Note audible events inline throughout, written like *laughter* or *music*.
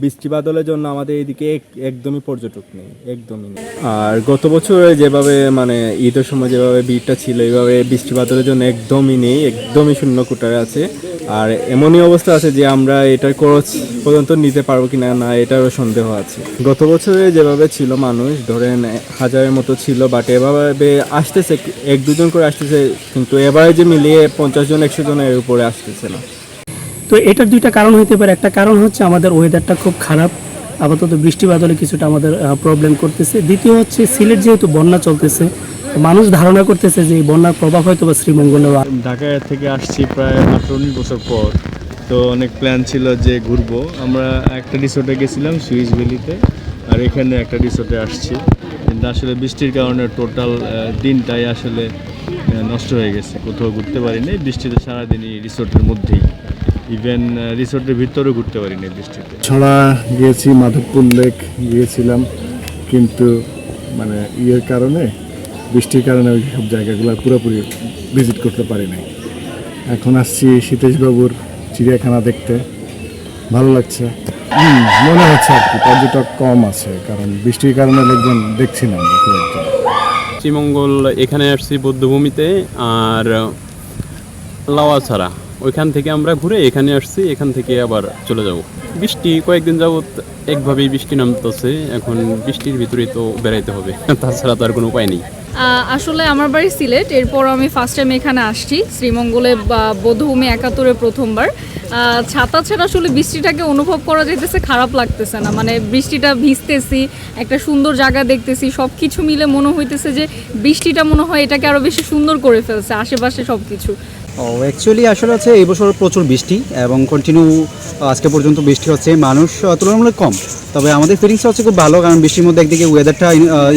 বৃষ্টি বাদলের জন্য আমাদের এদিকে এক- একদমই পর্যটক নেই, একদমই নেই। আর গত বছরে যেভাবে মানে ঈদের সময় যেভাবে ভিড়টা ছিল এইভাবে বৃষ্টি বাদলের জন্য একদমই নেই, একদমই শূন্য কোটারে আছে। আর এমনই অবস্থা আছে যে আমরা এটার খরচ পর্যন্ত নিতে পারব কিনা, না, এটারও সন্দেহ আছে। গত বছরে যেভাবে ছিল মানুষ, ধরেন, হাজারের মতো ছিল বাট এভাবে আসতেছে, এক দুজন করে আসতেছে, কিন্তু এবারে যে মিলিয়ে পঞ্চাশ জন, একশো জনের উপরে আসতেছে না। তো এটার দুইটা কারণ হতে পারে। একটা কারণ হচ্ছে আমাদের ওয়েদারটা খুব খারাপ, আপাতত বৃষ্টি বাদলে কিছুটা আমাদের প্রবলেম করতেছে। দ্বিতীয় হচ্ছে সিলেট যেহেতু বন্যা চলতেছে, মানুষ ধারণা করতেছে যে বন্যার প্রভাব হয়তো বা শ্রীমঙ্গলেও আ- ঢাকা থেকে আসছি প্রায় মাত্র উনিশ বছর পর। তো অনেক প্ল্যান ছিল যে ঘুরবো। আমরা একটা রিসোর্টে গেছিলাম সুইস ভ্যালিতে আর এখানে একটা রিসোর্টে আসছি। কিন্তু আসলে বৃষ্টির কারণে টোটাল দিনটাই আসলে নষ্ট হয়ে গেছে। কোথাও ঘুরতে পারিনি। বৃষ্টিতে সারাদিনই রিসোর্টের মধ্যেই। ইভেন রিসোর্টের ভিতরেও ঘুরতে পারিনি বৃষ্টিতে ছড়া গিয়েছি মাধবপুর লেক গিয়েছিলাম কিন্তু মানে ইয়ের কারণে বৃষ্টির কারণে ওই সব জায়গাগুলো পুরোপুরি ভিজিট করতে পারি নাই এখন আসছি সীতেশবাবুর চিড়িয়াখানা দেখতে। ভালো লাগছে। মনে হচ্ছে আর কি পর্যটক কম আছে কারণ বৃষ্টির কারণে লোকজন দেখছি না শ্রীমঙ্গল এখানে আসছি বৌদ্ধভূমিতে আর লাওয়াছড়া। ওইখান থেকে আমরা ঘুরে এখানে আসছি, এখান থেকে আবার চলে যাব। বৃষ্টি কয়েকদিন যাবত একভাবেই বৃষ্টি নামতেছে, এখন বৃষ্টির ভিতরে তো বেড়াইতে হবে, *laughs* তাছাড়া তো আর কোনো উপায় নেই। আসলে আমার বাড়ি সিলেট এরপর আমি ফার্স্ট টাইম এখানে আসছি, শ্রীমঙ্গলে বা বৌদ্ধভূমি একাত্তরে প্রথমবার। ছাতা ছাড়া আসলে বৃষ্টিটাকে অনুভব করা যেতেছে খারাপ লাগতেছে না। মানে বৃষ্টিটা ভিজতেছি, একটা সুন্দর জায়গা দেখতেছি সব কিছু মিলে মনে হইতেছে যে বৃষ্টিটা মনে হয় এটাকে আরও বেশি সুন্দর করে ফেলছে, আশেপাশে সব কিছু ও অ্যাকচুয়ালি আসলে হচ্ছে এই বছর প্রচুর বৃষ্টি এবং কন্টিনিউ আজকে পর্যন্ত বৃষ্টি হচ্ছে। মানুষ তুলনামূলক কম। তবে আমাদের ফিলিংস হচ্ছে খুব ভালো, কারণ বৃষ্টির মধ্যে একদিকে ওয়েদারটা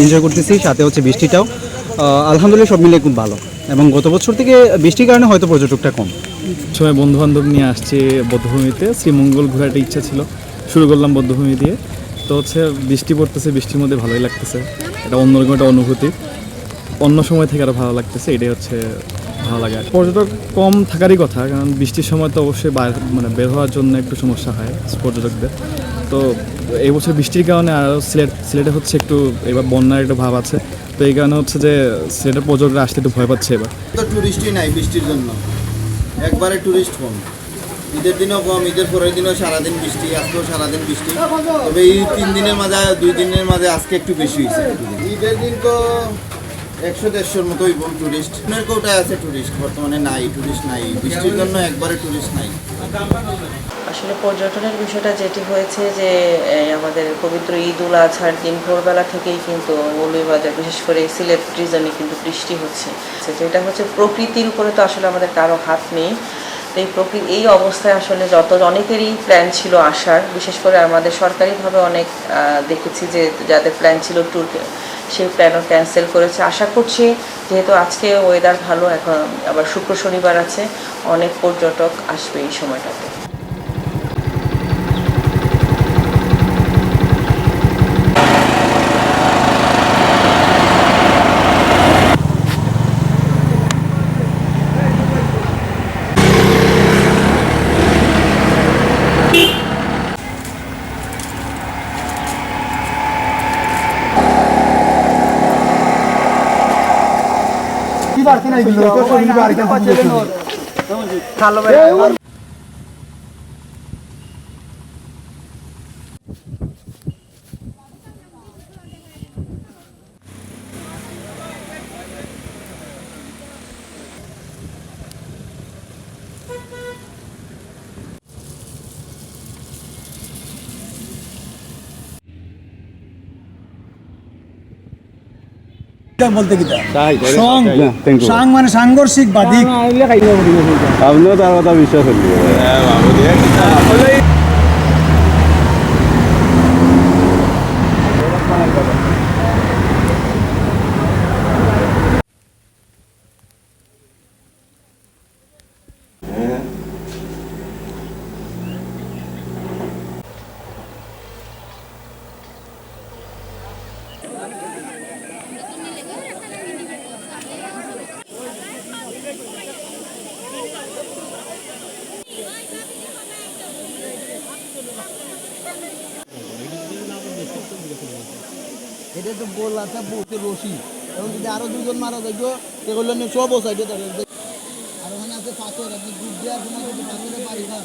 এনজয় করতেছি, সাথে হচ্ছে বৃষ্টিটাও। আলহামদুলিল্লাহ সব মিলে খুব ভালো। এবং গত বছর থেকে বৃষ্টির কারণে হয়তো পর্যটকটা কম। সবাই বন্ধু বান্ধব নিয়ে আসছে বদ্ধভূমিতে। শ্রীমঙ্গল ঘোরার একটা ইচ্ছা ছিল। শুরু করলাম বদ্ধভূমি দিয়ে। তো হচ্ছে বৃষ্টি পড়তেছে, বৃষ্টির মধ্যে ভালোই লাগতেছে। এটা অন্যরকম একটা অনুভূতি। অন্য সময় থেকে আরও ভালো লাগতেছে, এটাই হচ্ছে ভালো লাগে আর পর্যটক কম থাকারই কথা কারণ বৃষ্টির সময় তো অবশ্যই বাইরে মানে বের হওয়ার জন্য একটু সমস্যা হয় পর্যটকদের। তো এই বছর বৃষ্টির কারণে আরও সিলেট সিলেটে হচ্ছে একটু এবার বন্যার একটা ভাব আছে। তো এই কারণে হচ্ছে যে সিলেটের পর্যটকরা আসতে একটু ভয় পাচ্ছে এবার। তো টুরিস্টই নাই বৃষ্টির জন্য। একবারে টুরিস্ট কম। ঈদের দিনও কম ঈদের পরের দিনও সারাদিন বৃষ্টি আজকেও সারাদিন বৃষ্টি। তবে এই তিন দিনের মাঝে দুই দিনের মাঝে আজকে একটু বেশি হয়েছে। ঈদের দিন তো একশো দেড়শোর মতোই বল টুরিস্ট আপনার আছে টুরিস্ট বর্তমানে নাই টুরিস্ট নাই। বৃষ্টির জন্য একবারে টুরিস্ট নাই। আসলে পর্যটনের বিষয়টা যেটি হয়েছে যে আমাদের পবিত্র ঈদ উল আজহার দিন ভোরবেলা থেকেই কিন্তু মৌলভীবাজার, বিশেষ করে সিলেট রিজনে কিন্তু বৃষ্টি হচ্ছে। যেটা হচ্ছে প্রকৃতির উপরে তো আসলে আমাদের কারও হাত নেই। এই প্রকৃতি এই অবস্থায় আসলে যত অনেকেরই প্ল্যান ছিল আসার, বিশেষ করে আমাদের সরকারিভাবে অনেক দেখেছি যে যাদের প্ল্যান ছিল ট্যুর সেই প্ল্যানও ক্যান্সেল করেছে। আশা করছি যেহেতু আজকে ওয়েদার ভালো, এখন আবার শুক্র শনিবার আছে, অনেক পর্যটক আসবে এই সময়টাতে। না এগুলো তো শরীর বাড়িতে সাং মানে সাংঘর্ষিক বাদিক আপনিও তার কথা বিশ্বাস করলি এটা তো গোল আছে বসে রশি। এবং যদি আরও দুজন মারা যাইতো সেগুলো নিয়ে সব সাইডে থাকে আর ওখানে আছে পাথর আপনি দুধ দেওয়ার সময় যদি পাথরে পারি না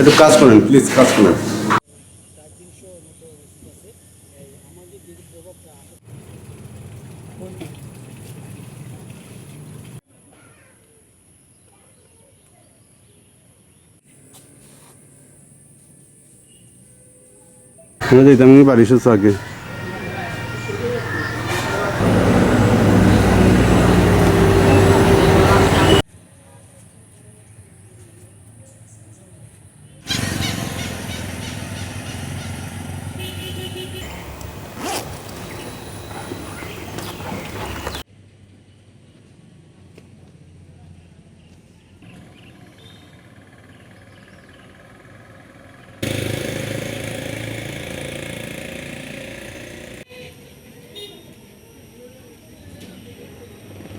একটু কাজ করেন প্লিজ কাজ করেন। আমি বাড়ি এসেছ আগে